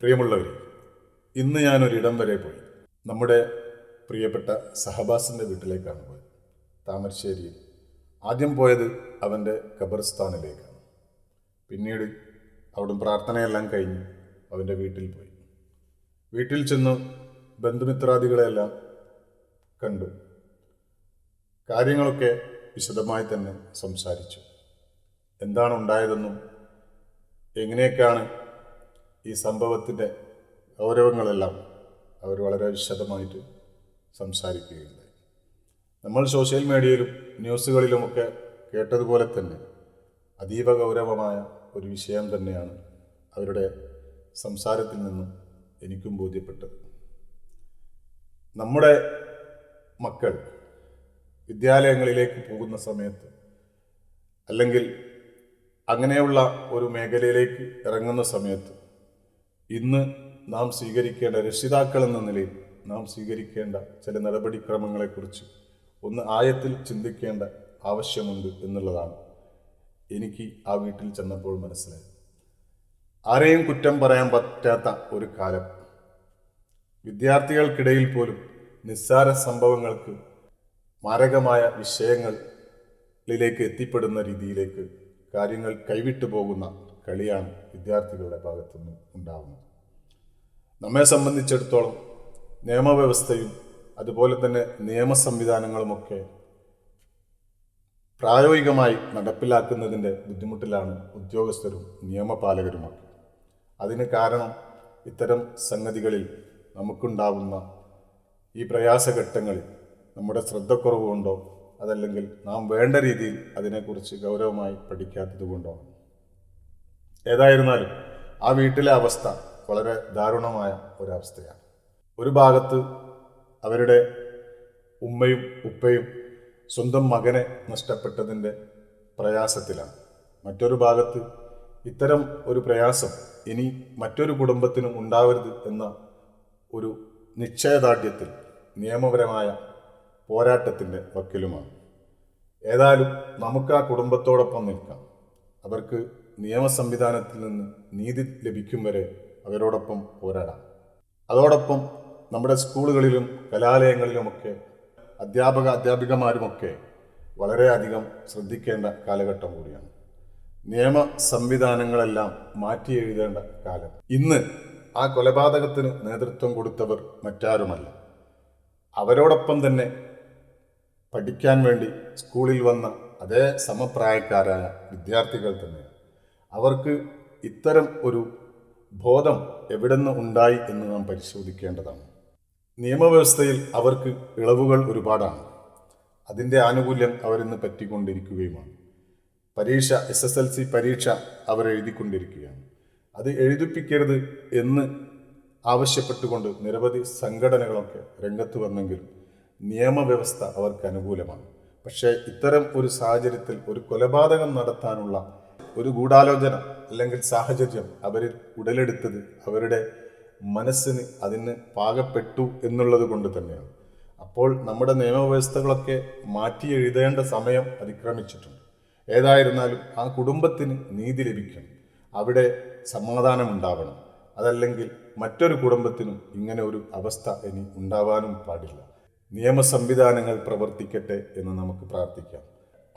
പ്രിയമുള്ളവർ ഇന്ന് ഞാനൊരിടം വരെ പോയി. നമ്മുടെ പ്രിയപ്പെട്ട സഹബാസിന്റെ വീട്ടിലേക്കാണ് പോയത്. താമരശ്ശേരിയിൽ. ആദ്യം പോയത് അവന്റെ ഖബർസ്ഥാനിലേക്കാണ്. പിന്നീട് അവിടെ പ്രാർത്ഥനയെല്ലാം കഴിഞ്ഞ് അവന്റെ വീട്ടിൽ പോയി. വീട്ടിൽ ചെന്ന് ബന്ധുമിത്രാദികളെല്ലാം കണ്ടു. കാര്യങ്ങളൊക്കെ വിശദമായി തന്നെ സംസാരിച്ചു. എന്താണ് ഉണ്ടായതെന്നും എങ്ങനെയൊക്കെയാണ് ഈ സംഭവത്തിന്റെ ഗൗരവങ്ങളെല്ലാം അവർ വളരെ വിശദമായിട്ട് സംസാരിക്കുകയുണ്ടായി. നമ്മൾ സോഷ്യൽ മീഡിയയിലും ന്യൂസുകളിലുമൊക്കെ കേട്ടതുപോലെ തന്നെ അതീവ ഗൗരവമായ ഒരു വിഷയം തന്നെയാണ് അവരുടെ സംസാരത്തിൽ നിന്നും എനിക്കും ബോധ്യപ്പെട്ടത്. നമ്മുടെ മക്കൾ വിദ്യാലയങ്ങളിലേക്ക് പോകുന്ന സമയത്ത് അല്ലെങ്കിൽ അങ്ങനെയുള്ള ഒരു മേഖലയിലേക്ക് ഇറങ്ങുന്ന സമയത്ത് ഇന്ന് നാം സ്വീകരിക്കേണ്ട രക്ഷിതാക്കൾ എന്ന നിലയിൽ നാം സ്വീകരിക്കേണ്ട ചില നടപടിക്രമങ്ങളെക്കുറിച്ച് ഒന്ന് ആയത്തിൽ ചിന്തിക്കേണ്ട ആവശ്യമുണ്ട് എന്നുള്ളതാണ്. എനിക്ക് ആ വീട്ടിൽ ചെന്നപ്പോൾ മനസ്സിലായത്. ആരെയും കുറ്റം പറയാൻ പറ്റാത്ത ഒരു കാലം. വിദ്യാർത്ഥികൾക്കിടയിൽ പോലും നിസ്സാര സംഭവങ്ങൾക്ക് മാരകമായ വിഷയങ്ങളിലേക്ക് എത്തിപ്പെടുന്ന രീതിയിലേക്ക് കാര്യങ്ങൾ കൈവിട്ടു പോകുന്ന കളിയാണ് വിദ്യാർത്ഥികളുടെ ഭാഗത്തുനിന്ന് ഉണ്ടാകുന്നത് നമ്മെ സംബന്ധിച്ചിടത്തോളം നിയമവ്യവസ്ഥയും അതുപോലെ തന്നെ നിയമ സംവിധാനങ്ങളുമൊക്കെ പ്രായോഗികമായി നടപ്പിലാക്കുന്നതിന്റെ ബുദ്ധിമുട്ടിലാണ് ഉദ്യോഗസ്ഥരും നിയമപാലകരുമൊക്കെ അതിന് കാരണം ഇത്തരം സംഗതികളിൽ നമുക്കുണ്ടാകുന്ന ഈ പ്രയാസഘട്ടങ്ങളിൽ നമ്മുടെ ശ്രദ്ധക്കുറവ് കൊണ്ടോ അതല്ലെങ്കിൽ നാം വേണ്ട രീതിയിൽ അതിനെക്കുറിച്ച് ഗൗരവമായി പഠിക്കാത്തത് കൊണ്ടോ. ഏതായിരുന്നാലും ആ വീട്ടിലെ അവസ്ഥ വളരെ ദാരുണമായ ഒരവസ്ഥയാണ്. ഒരു ഭാഗത്ത് അവരുടെ ഉമ്മയും ഉപ്പയും സ്വന്തം മകനെ നഷ്ടപ്പെട്ടതിന്റെ പ്രയാസത്തിലാണ്. മറ്റൊരു ഭാഗത്ത് ഇത്തരം ഒരു പ്രയാസം ഇനി മറ്റൊരു കുടുംബത്തിനും ഉണ്ടാവരുത് എന്ന ഒരു നിശ്ചയദാർഢ്യത്തിൽ നിയമപരമായ പോരാട്ടത്തിന്റെ വക്കിലുമാണ്. ഏതായാലും നമുക്ക് ആ കുടുംബത്തോടൊപ്പം നിൽക്കാം. അവർക്ക് നിയമ സംവിധാനത്തിൽ നിന്ന് നീതി ലഭിക്കും വരെ അവരോടൊപ്പം പോരാടാം. അതോടൊപ്പം നമ്മുടെ സ്കൂളുകളിലും കലാലയങ്ങളിലുമൊക്കെ അധ്യാപക അധ്യാപികമാരുമൊക്കെ വളരെയധികം ശ്രദ്ധിക്കേണ്ട കാലഘട്ടം കൂടിയാണ്. നിയമ സംവിധാനങ്ങളെല്ലാം മാറ്റി എഴുതേണ്ട കാലം. ഇന്ന് ആ കൊലപാതകത്തിന് നേതൃത്വം കൊടുത്തവർ മറ്റാരുമല്ല. അവരോടൊപ്പം തന്നെ പഠിക്കാൻ വേണ്ടി സ്കൂളിൽ വന്ന അതേ സമപ്രായക്കാരായ വിദ്യാർത്ഥികൾ തന്നെയാണ് അവർക്ക് ഇത്തരം ഒരു ബോധം എവിടുന്ന് ഉണ്ടായി എന്ന് നാം പരിശോധിക്കേണ്ടതാണ്. നിയമവ്യവസ്ഥയിൽ അവർക്ക് ഇളവുകൾ ഒരുപാടാണ്. അതിന്റെ ആനുകൂല്യം അവരിന്ന് പറ്റിക്കൊണ്ടിരിക്കുകയുമാണ്. പരീക്ഷ എസ് എസ് എൽ സി പരീക്ഷ അവരെഴുതിക്കൊണ്ടിരിക്കുകയാണ് അത് എഴുതിപ്പിക്കരുത് എന്ന് ആവശ്യപ്പെട്ടുകൊണ്ട് നിരവധി സംഘടനകളൊക്കെ രംഗത്ത് വന്നെങ്കിലും നിയമവ്യവസ്ഥ അവർക്ക് അനുകൂലമാണ്. പക്ഷേ ഇത്തരം ഒരു സാഹചര്യത്തിൽ ഒരു കൊലപാതകം നടത്താനുള്ള ഒരു ഗൂഢാലോചന അല്ലെങ്കിൽ സാഹചര്യം അവരിൽ ഉടലെടുത്തത് അവരുടെ മനസ്സിന് അതിന് പാകപ്പെട്ടു എന്നുള്ളത് കൊണ്ട് തന്നെയാണ്. അപ്പോൾ നമ്മുടെ നിയമവ്യവസ്ഥകളൊക്കെ മാറ്റി എഴുതേണ്ട സമയം അതിക്രമിച്ചിട്ടുണ്ട്. ഏതായിരുന്നാലും ആ കുടുംബത്തിന് നീതി ലഭിക്കണം. അവിടെ സമാധാനം ഉണ്ടാവണം അതല്ലെങ്കിൽ മറ്റൊരു കുടുംബത്തിനും ഇങ്ങനെ ഒരു അവസ്ഥ ഇനി ഉണ്ടാവാനും പാടില്ല. നിയമ സംവിധാനങ്ങൾ പ്രവർത്തിക്കട്ടെ എന്ന് നമുക്ക് പ്രാർത്ഥിക്കാം.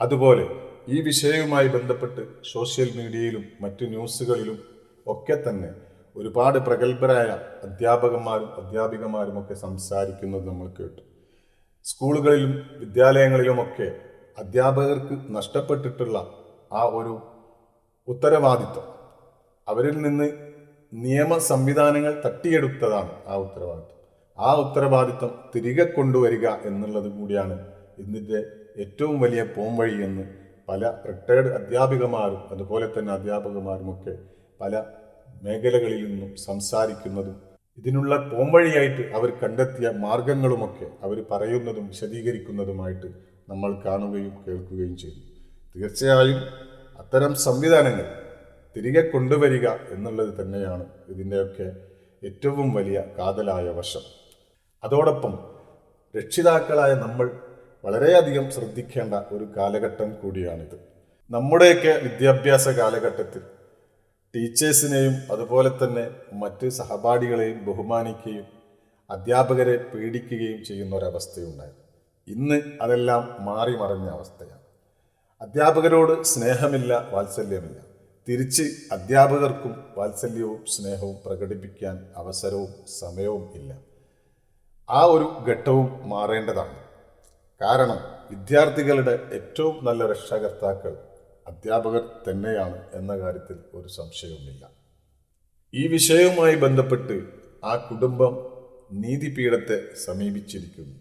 അതുപോലെ ഈ വിഷയവുമായി ബന്ധപ്പെട്ട് സോഷ്യൽ മീഡിയയിലും മറ്റു ന്യൂസുകളിലും ഒക്കെ തന്നെ ഒരുപാട് പ്രഗത്ഭരായ അധ്യാപകന്മാരും അധ്യാപികമാരും ഒക്കെ സംസാരിക്കുന്നത് നമ്മൾ കേട്ടു. സ്കൂളുകളിലും വിദ്യാലയങ്ങളിലുമൊക്കെ അധ്യാപകർക്ക് നഷ്ടപ്പെട്ടിട്ടുള്ള ആ ഒരു ഉത്തരവാദിത്വം. അവരിൽ നിന്ന് നിയമ സംവിധാനങ്ങൾ തട്ടിയെടുത്തതാണ് ആ ഉത്തരവാദിത്വം. ആ ഉത്തരവാദിത്വം തിരികെ കൊണ്ടുവരിക എന്നുള്ളത് കൂടിയാണ് ഇന്നിന്റെ ഏറ്റവും വലിയ പോംവഴി എന്ന് പല റിട്ടയർഡ് അധ്യാപികമാരും അതുപോലെ തന്നെ അധ്യാപകമാരുമൊക്കെ പല മേഖലകളിൽ നിന്നും സംസാരിക്കുന്നതും ഇതിനുള്ള പോംവഴിയായിട്ട് അവർ കണ്ടെത്തിയ മാർഗങ്ങളുമൊക്കെ അവർ പറയുന്നതും വിശദീകരിക്കുന്നതുമായിട്ട് നമ്മൾ കാണുകയും കേൾക്കുകയും ചെയ്തു തീർച്ചയായും അത്തരം സംവിധാനങ്ങൾ തിരികെ കൊണ്ടുവരിക എന്നുള്ളത് തന്നെയാണ് ഇതിന്റെയൊക്കെ ഏറ്റവും വലിയ കാതലായ വശം. അതോടൊപ്പം രക്ഷിതാക്കളായ നമ്മൾ വളരെയധികം ശ്രദ്ധിക്കേണ്ട ഒരു കാലഘട്ടം കൂടിയാണിത്. നമ്മുടെയൊക്കെ വിദ്യാഭ്യാസ കാലഘട്ടത്തിൽ ടീച്ചേഴ്സിനെയും അതുപോലെ തന്നെ മറ്റ് സഹപാഠികളെയും ബഹുമാനിക്കുകയും അധ്യാപകരെ പേടിക്കുകയും ചെയ്യുന്ന ഒരവസ്ഥയുണ്ടായിരുന്നു ഇന്ന് അതെല്ലാം മാറി മറഞ്ഞ അവസ്ഥയാണ്. അധ്യാപകരോട് സ്നേഹമില്ല വാത്സല്യമില്ല. തിരിച്ച് അധ്യാപകർക്കും വാത്സല്യവും സ്നേഹവും പ്രകടിപ്പിക്കാൻ അവസരവും സമയവും ഇല്ല. ആ ഒരു ഘട്ടവും മാറേണ്ടതാണ്. കാരണം വിദ്യാർത്ഥികളുടെ ഏറ്റവും നല്ല രക്ഷാകർത്താക്കൾ അധ്യാപകർ തന്നെയാണ് എന്ന കാര്യത്തിൽ ഒരു സംശയവുമില്ല. ഈ വിഷയവുമായി ബന്ധപ്പെട്ട് ആ കുടുംബം നീതിപീഠത്തെ സമീപിച്ചിരിക്കുന്നു.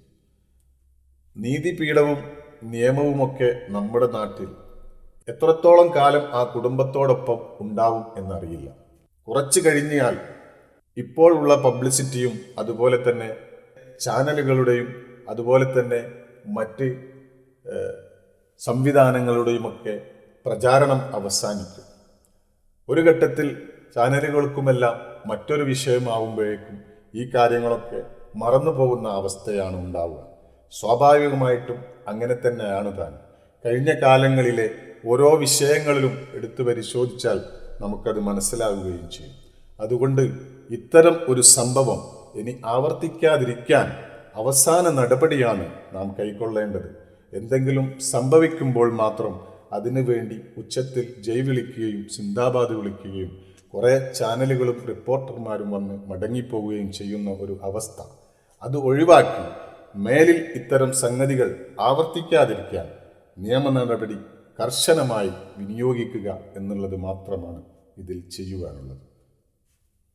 നീതിപീഠവും നിയമവുമൊക്കെ നമ്മുടെ നാട്ടിൽ എത്രത്തോളം കാലം ആ കുടുംബത്തോടൊപ്പം ഉണ്ടാവും എന്നറിയില്ല. കുറച്ചു കഴിഞ്ഞാൽ ഇപ്പോഴുള്ള പബ്ലിസിറ്റിയും അതുപോലെ തന്നെ ചാനലുകളുടെയും അതുപോലെ തന്നെ മറ്റ് സംവിധാനങ്ങളുടെയും ഒക്കെ പ്രചാരണം അവസാനിക്കും. ഒരു ഘട്ടത്തിൽ ചാനലുകൾക്കുമെല്ലാം മറ്റൊരു വിഷയമാവുമ്പോഴേക്കും ഈ കാര്യങ്ങളൊക്കെ മറന്നു പോകുന്ന അവസ്ഥയാണ് ഉണ്ടാവുക. സ്വാഭാവികമായിട്ടും അങ്ങനെ തന്നെയാണ് താൻ. കഴിഞ്ഞ കാലങ്ങളിലെ ഓരോ വിഷയങ്ങളിലും എടുത്തു പരിശോധിച്ചാൽ നമുക്കത് മനസ്സിലാവുകയും ചെയ്യും. അതുകൊണ്ട് ഇത്തരം ഒരു സംഭവം ഇനി ആവർത്തിക്കാതിരിക്കാൻ അവസാന നടപടിയാണ് നാം കൈക്കൊള്ളേണ്ടത്. എന്തെങ്കിലും സംഭവിക്കുമ്പോൾ മാത്രം അതിനുവേണ്ടി ഉച്ചത്തിൽ ജയ് വിളിക്കുകയും സിന്ദാബാദ് വിളിക്കുകയും കുറേ ചാനലുകളും റിപ്പോർട്ടർമാരും വന്ന് മടങ്ങിപ്പോവുകയും ചെയ്യുന്ന ഒരു അവസ്ഥ. അത് ഒഴിവാക്കി മേലിൽ ഇത്തരം സംഗതികൾ ആവർത്തിക്കാതിരിക്കാൻ നിയമ നടപടി കർശനമായി വിനിയോഗിക്കുക എന്നുള്ളത് മാത്രമാണ് ഇതിൽ ചെയ്യുവാനുള്ളത്.